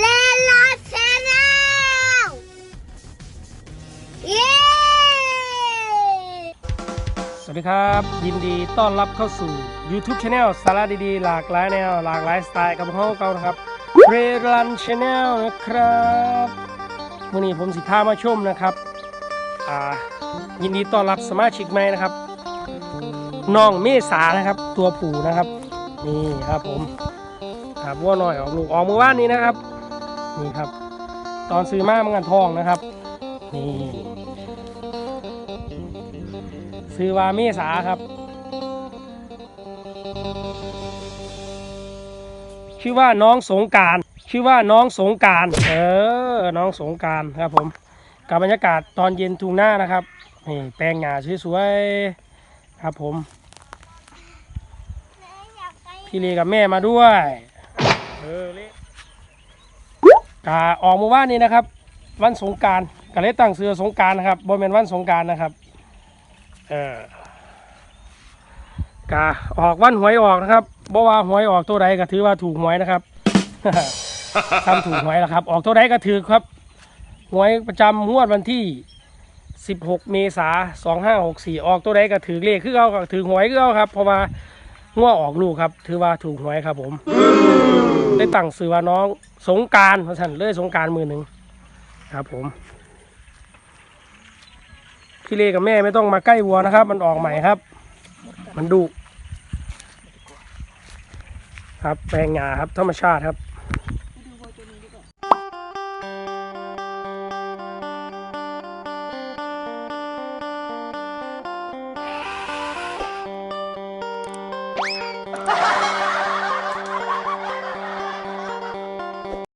เลลาชแนลเย้ สวัสดีครับ ยินดีต้อนรับเข้าสู่ YouTube Channel สาระดีๆ หลากหลายแนว หลากหลายสไตล์กับพวกเรานะครับเรรันชาแนลนะครับวันนี้ผมสิพามาชมนะครับอ่ายินดีต้อนรับสมาชิกใหม่นะครับน้องเมษานะครับ ตัวผู้นะครับ นี่ครับผม ครับวัวน้อยออกลูกออกเมื่อวานนี้นะครับนี่ครับ ตอนซื้อมาเมื่อกันทองนะครับนี่ซื้อวาเมษาครับ ชื่อว่าน้องสงการชื่อว่าน้องสงการเออน้องสงการครับผมกับบรรยากาศตอนเย็นทุ่งหน้านะครับนี่แปลงหญ้าสวยๆครับผมพี่เลกับแม่มาด้วย เออเลกาออกมาว่านนี้นะครับ วันสงการก็เลยตั้งเสือสงการนะครับบนเป็นวันสงการนะครับ เออกะออกวันหวยออกนะครับบ่ว่าหวยออกตัวใดก็ถือว่าถูกหวยนะครับทำถูกหวยแล้วครับ ออกตัวใดก็ถือครับหวยประจำงวดวันที่ 16 เมษายน 2564 ออกตัวใดก็ถือเลขคือเอาถือหวยคือเอาครับ เพราะว่า งวดออกลูกครับ ถือว่าถูกหวยครับ ผม ได้ตั้งซื้อว่าน้องสงการเพราะฉันเลยสงการมือหนึ่งครับ ผมพี่เลกับแม่ไม่ต้องมาใกล้วัวนะครับ มันออกใหม่ครับ มันดุครับแปลงหญ้าครับธรรมชาติครับ